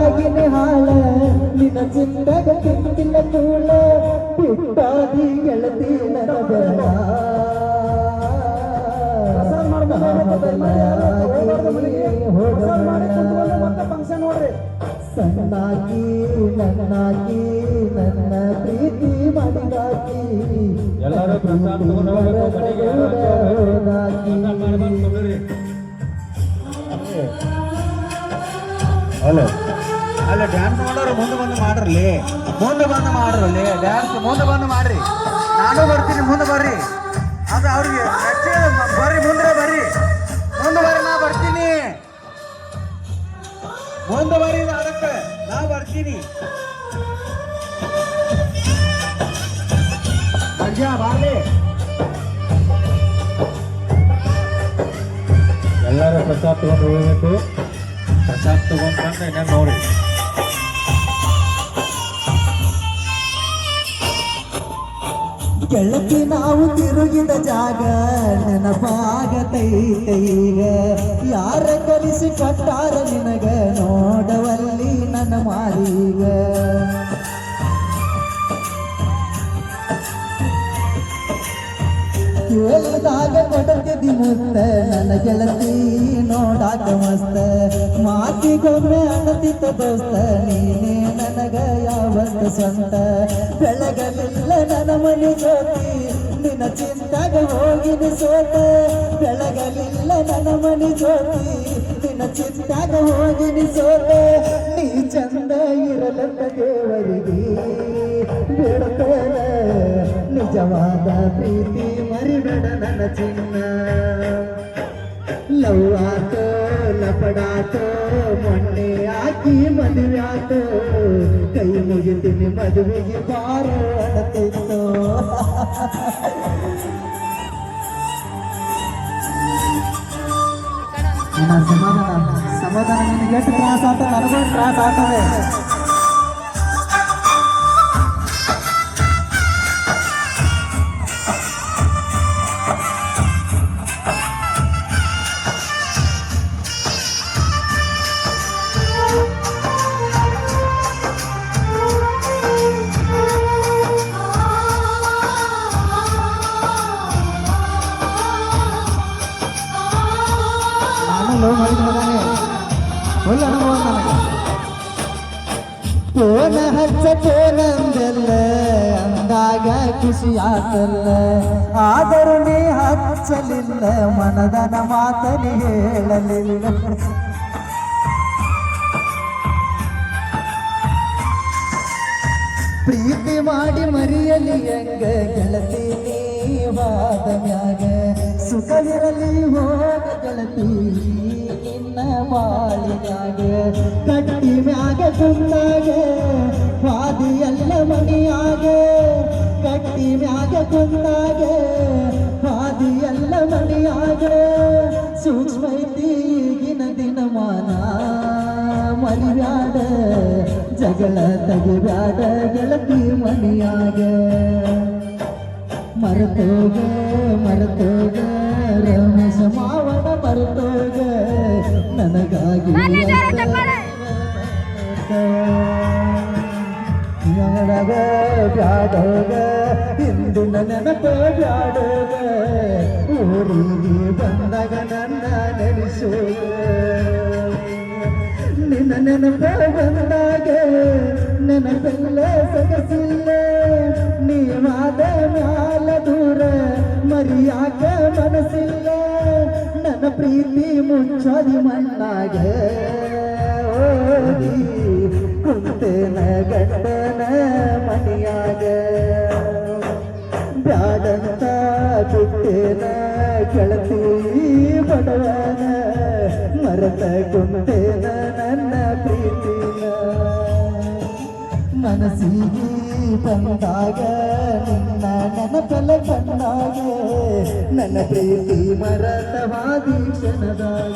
ಆಗಿನ ಹಾಳ ನಿನ್ನ ಚಿಂತಗ ಕಿಂತಿಲ್ಲ ತೂಳ ಬಿಟ್ಟಾದಿ ಗೆಳತಿ ಸಣ್ಣಾಕಿ ನನ್ನಾಕಿ ನನ್ನ ಪ್ರೀತಿ ಮಾಡಿದಾಕಿ. ಎಲ್ಲರೂ ಪ್ರಸಾದ ಹಲೋ ಅಲ್ಲ ಡ್ಯಾನ್ಸ್ ಮಾಡೋರು ಮುಂದೆ ಬಂದು ಮಾಡ್ರಲ್ಲಿ ಮುಂದೆ ಬಂದು ಮಾಡ್ರಲ್ಲಿ ಡ್ಯಾನ್ಸ್ ಮುಂದೆ ಬಂದು ಮಾಡ್ರಿ. ನಾನು ಬರ್ತೀನಿ ಮುಂದೆ ಬರ್ರಿ. ಅದು ಅವ್ರಿಗೆ ಬರ್ರಿ ಮುಂದೆ ಬರ್ರಿ. ಮುಂದೆ ಬರ್ರಿ ನಾ ಬರ್ತೀನಿ. ಮುಂದೆ ಬರ್ರಿ ಅದಕ್ಕೆ ನಾ ಬರ್ತೀನಿ. ಮಂಜ ಬಾರ್ಲಿ ಎಲ್ಲರೂ ಪ್ರಸಾದ ತಗೊಂಡು ಹೋಗ್ಬೇಕು. ಪ್ರಸಾದ ತಗೊಂಡ್ ಬಂದ್ರೆ ಇನ್ನೇನ್ ನೋಡಿ ಕೆಳಕ್ಕೆ ನಾವು ತಿರುಗಿದ ಜಾಗ ನೆನಪಾಗತೈತೆ ಈಗ. ಯಾರ ಕಲಿಸಿ ಕಟ್ಟಾರ ನಿನಗ ನೋಡವಲ್ಲಿ ನನ್ನ ಮಾರೀಗ. ಕೇಳಿದಾಗ ಕೊಡತಿದ್ದಿ ಮುತ್ತ ನನ್ನ ಗೆಳತಿ ನೋಡಾಕ ಮಸ್ತ. ಮಾತಿಗೊಮ್ಮೆ ಅಣತಿತ್ತ ದೋಸ್ತ ನೀನೇ ನನಗ ಯಾವತ್ತ ಸ್ವಂತ. ಬೆಳಗಲಿಲ್ಲ ನನ್ನ ಮನೆ ಜ್ಯೋತಿ. ನಿನ್ನ ಚಿಂತಾಗ ಹೋಗಿನ ಸೋತ ಬೆಳಗಲಿಲ್ಲ ನನ್ನ ಮನೆ ಜ್ಯೋತಿ. ನಿನ್ನ ಚಿಂತಾಗ ಹೋಗಿನ ಸೋತ ನೀ ಚಂದ ಇರಲಂತ ದೇವರಿಗೆ ಬೇಡುತ್ತೇನೆ ನಿಜವಾದ ಪ್ರೀತಿ ಮರಿಬೇಡ ನನ್ನ ಚಿನ್ನ. ಲವ್ ಆತೋ, ಲಪಡಾತೋ, ಮೊನ್ನೆ ಹಾಕಿ ಮದುವೆ ಆತೋ. ಕೈ ಮುಗಿತೀನಿ ಮದುವೆಗೆ ಬಾರೋ ಅಣತಿತ್ತು ಸಮಾಧಾನ ಸಮಾಧಾನ ನಿನಗೆ ಎಷ್ಟು ತ್ರಾಸ ಆತ ನನಗೂ ತ್ರಾಸ ಆಗ್ತದೆ. ಲವ್ ಮಾಡಿದ ಒಳ್ಳೆ ಅನುಭವ ನನಗೆ ಫೋನ ಹಚ್ಚ ಫೋನ್ ಅಂದಾಗ ಖುಷಿ ಆತಲ್ಲ ಆದರೂ ನೀ ಹಚ್ಚಲಿಲ್ಲ, ಮನದನ ಮಾತನಿ ಹೇಳಲಿಲ್ಲ. ಪ್ರೀತಿ ಮಾಡಿ ಮರಿಯಲಿ ಹೆಂಗ ಗೆಳತಿ ನೀವಾದ ಮ್ಯಾಗ ಸುಖವಿರಲಿ ಹೋಗ ಗೆಳತಿ, ನಿನ್ನ ಕಟ್ಟಿ ಮ್ಯಾಗ ಕುಂದಾಗ ವಾದಿ ಎಲ್ಲ ಕಟ್ಟಿ ಮ್ಯಾಗ ಕುಂದಾಗ ವಾದಿ ಎಲ್ಲ ಸೂಕ್ಷ್ಮೈತಿಗಿನ ದಿನ ಈಗಿನ ದಿನಮಾನ ಮರಿಬ್ಯಾಡ ಜಗಳ ತೆಗಿಬ್ಯಾಡ ಗೆಳತಿ ಮನಿಯಾಗ ಮರೆತೋಗ ಮರೆತೋಗ ರಮೇಶ ಮಾವನ ಮರೆತೋಗ ನನಗಾಗಿ ನನಗ ಬ್ಯಾಡೋಗ ಇಂದಿನ ನೆನಪ ಬ್ಯಾಡೋಗ ಊರಿಗೆ ಬಂದಾಗ ನನ್ನ ನೆನೆಸೋಗ ನಿನ್ನ ನೆನಪ ಬಂದಾಗ ನೆನಪೆಲ್ಲ ಸೊಗಸಿಲ್ಲ ನೀವಾದ ಮ್ಯಾಲ ದೂರ ಮರಿಯಾಕ ಮನಸ್ಸಿಲ್ಲ. ನನ್ನ ಪ್ರೀತಿ ಮುಚ್ಚದಿ ಮಣ್ಣಾಗ. ಕುಂತೇನ ಗಂಡನ ಮನೆಯಾಗ ಬ್ಯಾಡಂತ ಬಿಟ್ಟೇನ ಕೆಳತಿ ಬಡವನ. ಮರತ ಕುಂತೇನ ನನ್ನ ಪ್ರೀತಿಯ ಮನಸ್ಸಿಗೆ ಬಂದಾಗ ನಿನ್ನ ನೆನಪೆಲ್ಲ ಕಣ್ಣಾಗೆ ನನ್ನ ಪ್ರೀತಿ ಮರತವಾದಿ ಕ್ಷಣದಾಗ